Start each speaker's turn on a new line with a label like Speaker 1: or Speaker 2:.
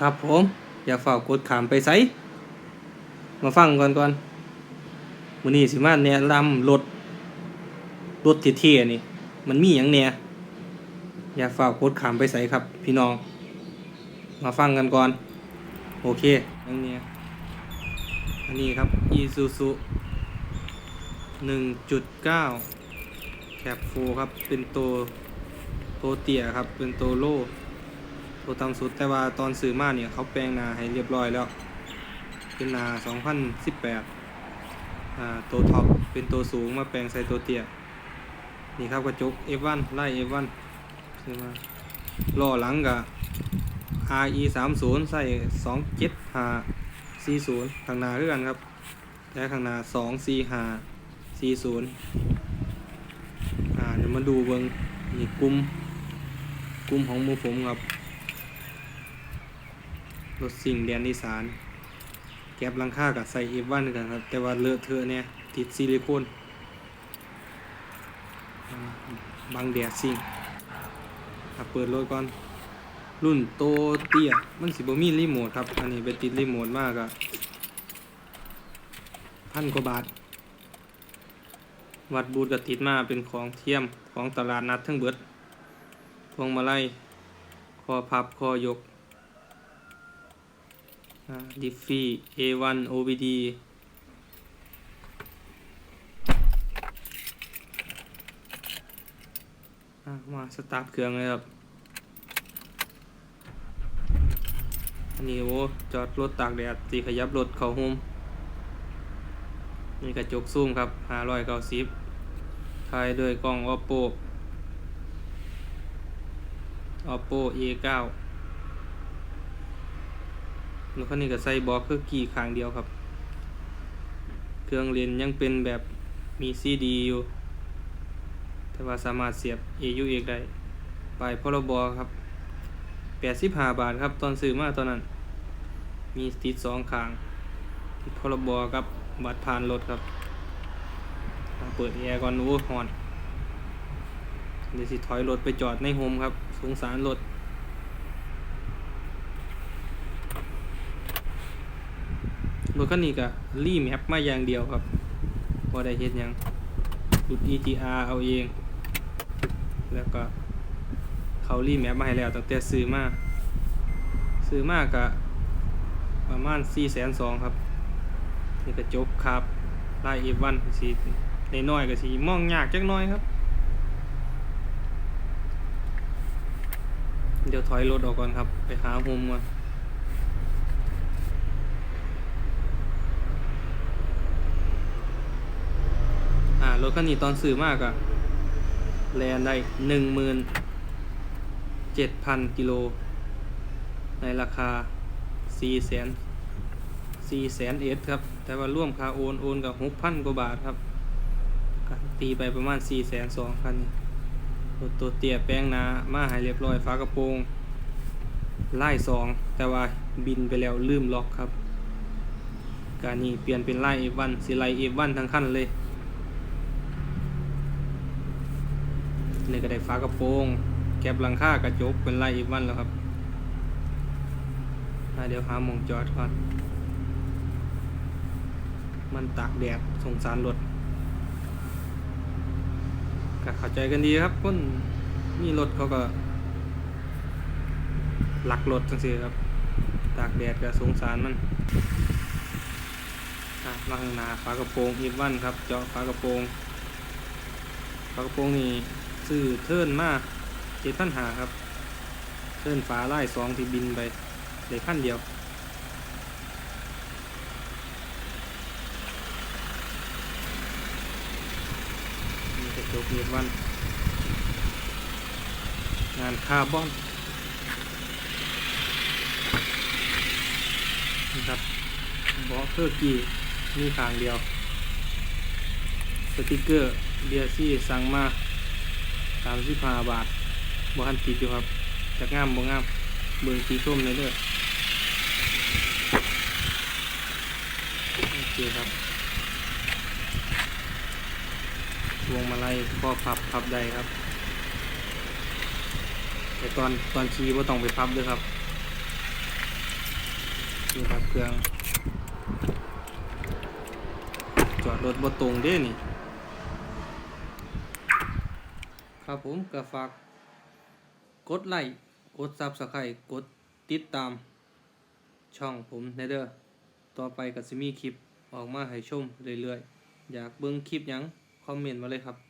Speaker 1: ครับผม อย่าฝ่ากดขามไปไสมาฟังก่อนก่อนมือนี้สิมาแนะนำรถรถเท่ๆนี่ มันมีหยังแหน่อย่าฝ่ากดขามไปไสครับ พี่น้อง มาฟังกันก่อน โอเคอันนี้อันนี้ครับ Isuzu 1.9 แคปฟูครับ เป็นตัวตัวเตี่ยครับ เป็นตัวโล ตัวต่ำสุดแต่ว่าตอนซื้อมาเนี่ยเขาแปลงนาให้เรียบร้อยแล้ว เป็นนา 2018อ่าตัวท็อปเป็นตัวสูงมาแปลงใส่ตัวเตี้ยนี่ครับกระจก F1 ไล่ F1 ซื้อมาล้อหลังกับ RE 3 0ใส่2 7 5 40ข้างหน้าคือกันครับและข้างหน้า2 4 5 40อ่าเดี๋ยวมาดูเบิงนี่กลุ่มกลุ่มของมูผมครับ รถสิ่งแดนอีสาน แก็บลังค่ากับใส่เอฟวันกันครับ แต่ว่าเลอะเทอะเนี่ย ติดซิลิโคนอ่างแดดสิ่งอะเปิดรถก่อน รุ่นโตเตี้ย มันสิบมีรีโมทครับ อันนี้ไปติดรีโมทมากอะพันกว่าบาท วัดบูทก็ติดมาเป็นของเทียมของตลาดนัดทั้งเบิดพวงมาลัยคอพับคอยก ดิฟฟี่ A1 OBD มาสตาร์ทเครื่องเลยครับ อันนี้โอ้จอดรถตากแดดตีขยับรถเข้าโฮมมีกระจกซูมครับ590ถ่ายด้วยกล้อง Oppo Oppo A9 รถคันนี้ก็ใส่บล็อกคือกี่ขางเดียวครับ เครื่องเลนยังเป็นแบบมีซีดีอยู่ แต่ว่าสามารถเสียบ AUX ได้ปลายพรบครับ85บาทครับ ตอนซื้อมาตอนนั้น มีติดสองขางติดพรบกับ บัตรผ่านรถครับ เปิดแอร์ก่อนโอ้ฮอน เดี๋ยวสิถอยรถไปจอดในโฮมครับ สงสารรถ รถคันนี้ก็รีแมปมาอย่างเดียวครับพอได้เฮ็ดยังหลุด EGR เอาเอง แล้วก็เขารีแมปมาให้แล้วตั้งแต่ซื้อมาซื้อมากกะประมาณ4 2 0 0 0ครับนี่ก็จบครับไล่อีวันสีในน้อยก็สีมองยากจักหน้อยครับ เดี๋ยวถอยรถออกก่อนครับ ไปหาโฮมก่อน รถคันนี้ตอนซื้อมากอะแลนได้หนึ่งหมื่นเจ็ดพันกิโล ในราคาสี่แสนสี่แสนเอสครับ แต่ว่าร่วมค่าโอน โอนกับหกพันกว่าบาทครับ ตีไปประมาณสี่แสนสองคันนี้รถตัวเตี้ยแป้งหนามาให้เรียบร้อยฝากระโปรงไล่สองแต่ว่าบินไปแล้วลืมล็อกครับ การนี้เปลี่ยนเป็นไล่เอวันสิไล่เอวันทั้งคันเลย นี่ก็ได้ฝากระโปรงแก็บหลังคากระจกเป็นไล่อีกวันแล้วครับเดี๋ยวหามองจอดก่อน มันตากแดดสงสารรถก็เข้าใจกันดีครับคนมีรถเขาก็หลักรถจังซี่ครับ ตากแดดก็สงสารมันมาข้างหน้าฝากระโปรงอีกวันครับ เจาะฝากระโปรงฝากระโปรงนี่ ซื้อเทิร์นมาเจ็ดพันหาครับเทิร์นฟ้าไล่สองที่บินไปได้ขั้นเดียวมีกระจกเรียวัน งานคาร์บอนนะครับบอเคอร์กี้มีทางเดียว สติกเกอร์เบียซี่สั่งมา สามสิบห้าบาทบ่ทันติดอยู่ครับจากงามบ่งามเบิ่งสีส้มเลยเด้อโอเคครับวงมาลัยข้อพับพับได้ครับ แต่ตอนตอนขี่บ่ต้องไปพับด้วยครับนี่ครับเครื่อง จอดรถบ่ตรงเด้นี่ ครับผมก็ฝากกดไลค์กดซับสไครต์กดติดตาม ช่องผมในเด้อต่อไปก็จะมีคลิปออกมาให้ชมเรื่อยๆ อยากเบิ่งคลิปหยัง คอมเมนต์มาเลยครับ